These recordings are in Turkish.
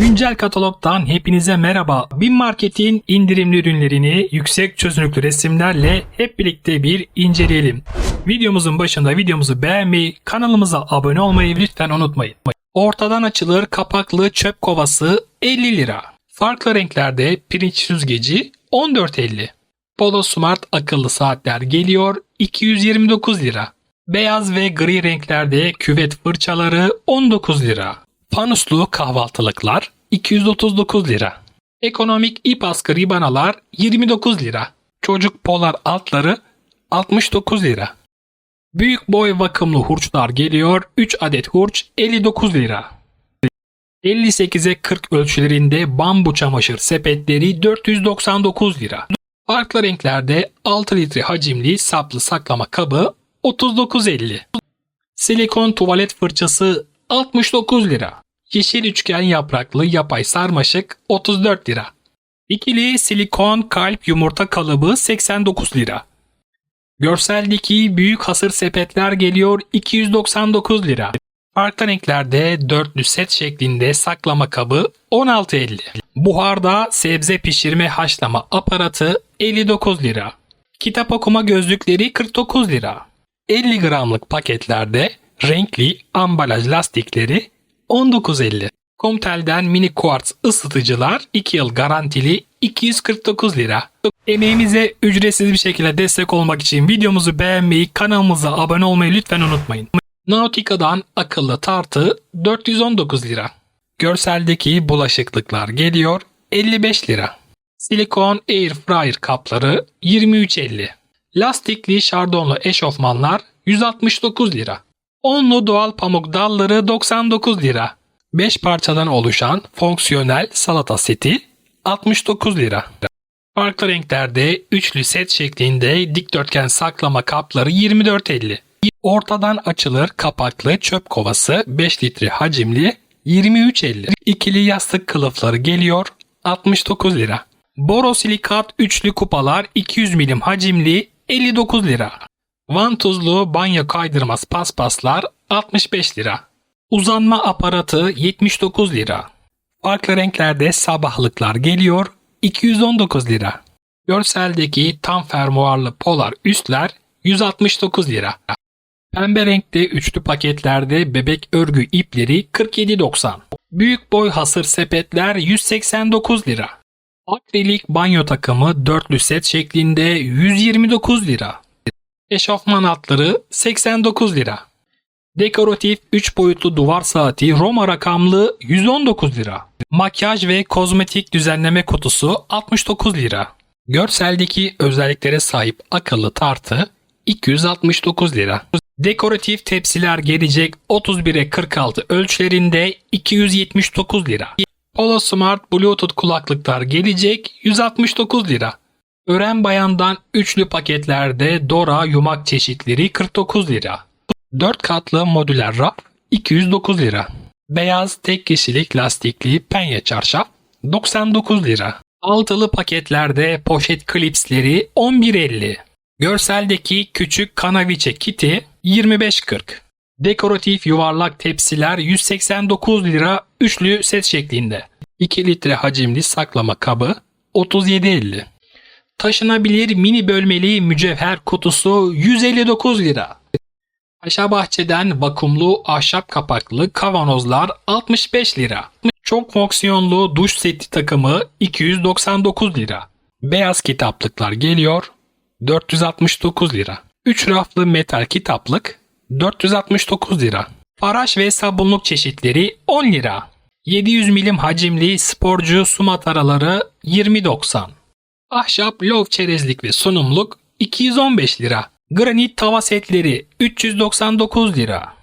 Güncel katalogdan hepinize merhaba. Bin Market'in indirimli ürünlerini yüksek çözünürlüklü resimlerle hep birlikte bir inceleyelim. Videomuzun başında videomuzu beğenmeyi, kanalımıza abone olmayı lütfen unutmayın. Ortadan açılır kapaklı çöp kovası 50 lira. Farklı renklerde pirinç süzgeci 14.50. Polo Smart akıllı saatler geliyor 229 lira. Beyaz ve gri renklerde küvet fırçaları 19 lira. Fanuslu kahvaltılıklar 239 lira. Ekonomik ip askı ribanalar 29 lira. Çocuk polar altları 69 lira. Büyük boy vakumlu hurçlar geliyor 3 adet hurç 59 lira. 58'e 40 ölçülerinde bambu çamaşır sepetleri 499 lira. Farklı renklerde 6 litre hacimli saplı saklama kabı 39.50. Silikon tuvalet fırçası 69 lira. Yeşil üçgen yapraklı yapay sarmaşık 34 lira. İkili silikon kalp yumurta kalıbı 89 lira. Görseldeki büyük hasır sepetler geliyor 299 lira. Farklı renklerde dörtlü set şeklinde saklama kabı 16.50. Buharda sebze pişirme haşlama aparatı 59 lira. Kitap okuma gözlükleri 49 lira. 50 gramlık paketlerde renkli ambalaj lastikleri 19.50. Comtel'den mini quartz ısıtıcılar 2 yıl garantili 249 lira. Emeğimize ücretsiz bir şekilde destek olmak için videomuzu beğenmeyi, kanalımıza abone olmayı lütfen unutmayın. Nautica'dan akıllı tartı 419 lira. Görseldeki bulaşıklıklar geliyor 55 lira. Silikon air fryer kapları 23.50. Lastikli şardonlu eşofmanlar 169 lira. Onlu doğal pamuk dalları 99 lira. 5 parçadan oluşan fonksiyonel salata seti 69 lira. Farklı renklerde üçlü set şeklinde dikdörtgen saklama kapları 24.50. Ortadan açılır kapaklı çöp kovası 5 litre hacimli 23.50. İkili yastık kılıfları geliyor 69 lira. Borosilikat üçlü kupalar 200 milim hacimli 59 lira. Vantuzlu banyo kaydırmaz paspaslar 65 lira. Uzanma aparatı 79 lira. Farklı renklerde sabahlıklar geliyor 219 lira. Görseldeki tam fermuarlı polar üstler 169 lira. Pembe renkte üçlü paketlerde bebek örgü ipleri 47.90. Büyük boy hasır sepetler 189 lira. Akrilik banyo takımı dörtlü set şeklinde 129 lira. Eşofman altları 89 lira. Dekoratif 3 boyutlu duvar saati Roma rakamlı 119 lira. Makyaj ve kozmetik düzenleme kutusu 69 lira. Görseldeki özelliklere sahip akıllı tartı 269 lira. Dekoratif tepsiler gelecek 31'e 46 ölçülerinde 279 lira. Polo Smart Bluetooth kulaklıklar gelecek 169 lira. Ören bayandan üçlü paketlerde Dora yumak çeşitleri 49 lira. 4 katlı modüler raf 209 lira. Beyaz tek kişilik lastikli penye çarşaf 99 lira. Altılı paketlerde poşet klipsleri 11.50. Görseldeki küçük kanaviçe kiti 25.40. Dekoratif yuvarlak tepsiler 189 lira üçlü set şeklinde. 2 litre hacimli saklama kabı 37.50. Taşınabilir mini bölmeli mücevher kutusu 159 lira. Paşa Bahçe'den vakumlu ahşap kapaklı kavanozlar 65 lira. Çok fonksiyonlu duş seti takımı 299 lira. Beyaz kitaplıklar geliyor 469 lira. 3 raflı metal kitaplık 469 lira. Faraş ve sabunluk çeşitleri 10 lira. 700 milim hacimli sporcu su mataraları 20.90. Ahşap lov çerezlik ve sunumluk 215 lira. Granit tava setleri 399 lira.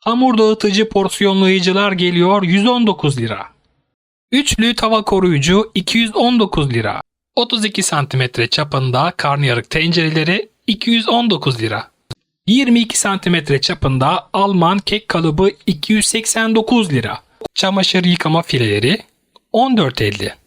Hamur dağıtıcı porsiyonlayıcılar geliyor 119 lira. Üçlü tava koruyucu 219 lira. 32 cm çapında karnıyarık tencereleri 219 lira. 22 cm çapında Alman kek kalıbı 289 lira. Çamaşır yıkama fileleri 14.50.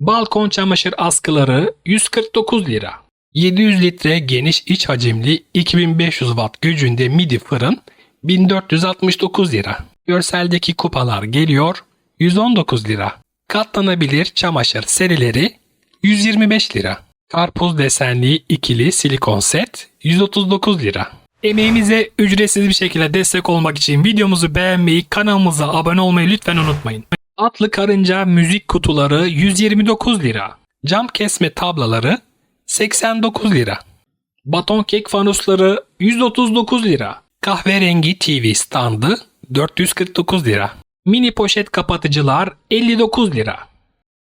Balkon çamaşır askıları 149 lira. 700 litre geniş iç hacimli 2500 watt gücünde midi fırın 1469 lira. Görseldeki kupalar geliyor 119 lira. Katlanabilir çamaşır serileri 125 lira. Karpuz desenli ikili silikon set 139 lira. Emeğimize ücretsiz bir şekilde destek olmak için videomuzu beğenmeyi, kanalımıza abone olmayı lütfen unutmayın. Atlı karınca müzik kutuları 129 lira. Cam kesme tablaları 89 lira. Baton kek fanusları 139 lira. Kahverengi TV standı 449 lira. Mini poşet kapatıcılar 59 lira.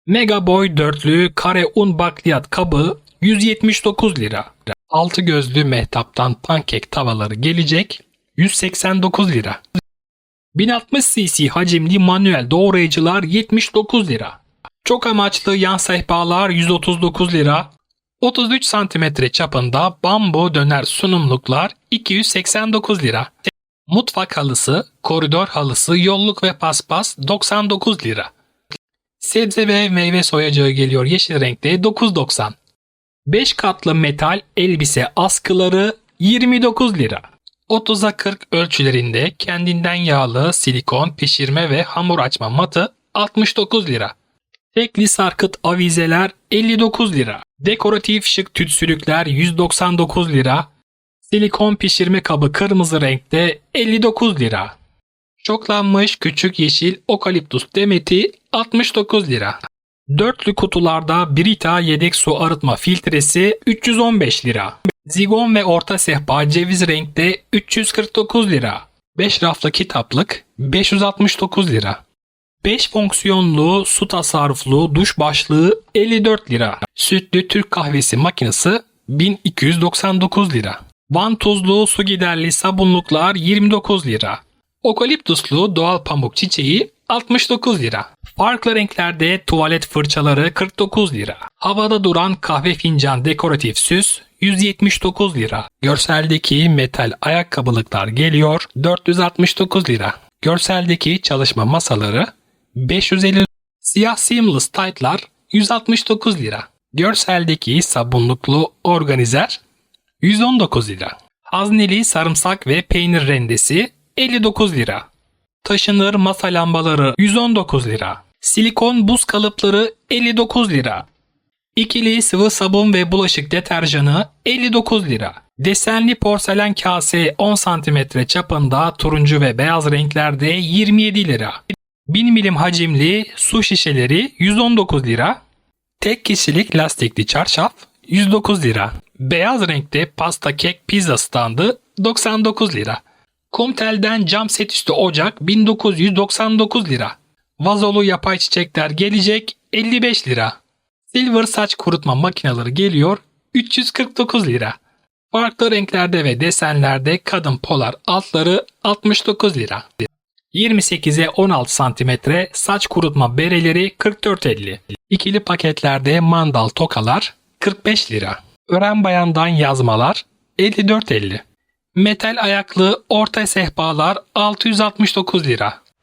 Mega Boy dörtlü kare un bakliyat kabı 179 lira. Altı gözlü mehtaptan pankek tavaları gelecek 189 lira. 1060 cc hacimli manuel doğrayıcılar 79 lira. Çok amaçlı yan sehpalar 139 lira. 33 santimetre çapında bambu döner sunumluklar 289 lira. Mutfak halısı, koridor halısı, yolluk ve paspas 99 lira. Sebze ve meyve soyacağı geliyor yeşil renkte 9.90. 5 katlı metal elbise askıları 29 lira. 30'a 40 ölçülerinde kendinden yağlı silikon pişirme ve hamur açma matı 69 lira. Tekli sarkıt avizeler 59 lira. Dekoratif şık tütsülükler 199 lira. Silikon pişirme kabı kırmızı renkte 59 lira. Çoklanmış küçük yeşil okaliptus demeti 69 lira. Dörtlü kutularda Brita yedek su arıtma filtresi 315 lira. Zigon ve orta sehpa ceviz renkte 349 lira. 5 raflı kitaplık 569 lira. 5 fonksiyonlu su tasarruflu duş başlığı 54 lira. Sütlü Türk kahvesi makinesi 1299 lira. Vantuzlu su giderli sabunluklar 29 lira. Okaliptuslu doğal pamuk çiçeği 69 lira. Farklı renklerde tuvalet fırçaları 49 lira. Havada duran kahve fincan dekoratif süs 179 lira. Görseldeki metal ayakkabılıklar geliyor 469 lira. Görseldeki çalışma masaları 550 Siyah seamless tight'lar 169 lira. Görseldeki sabunluklu organizer 119 lira. Hazneli sarımsak ve peynir rendesi 59 lira. Taşınır masa lambaları 119 lira. Silikon buz kalıpları 59 lira. İkili sıvı sabun ve bulaşık deterjanı 59 lira. Desenli porselen kase 10 cm çapında turuncu ve beyaz renklerde 27 lira. 1000 milim hacimli su şişeleri 119 lira. Tek kişilik lastikli çarşaf 109 lira. Beyaz renkte pasta kek pizza standı 99 lira. Kumtel'den cam set üstü ocak 1999 lira. Vazolu yapay çiçekler gelecek 55 lira. Silver saç kurutma makineleri geliyor 349 lira. Farklı renklerde ve desenlerde kadın polar altları 69 lira. 28'e 16 cm saç kurutma bereleri 44.50. İkili paketlerde mandal tokalar 45 lira. Ören bayandan yazmalar 54.50. Metal ayaklı orta sehpalar 669 lira.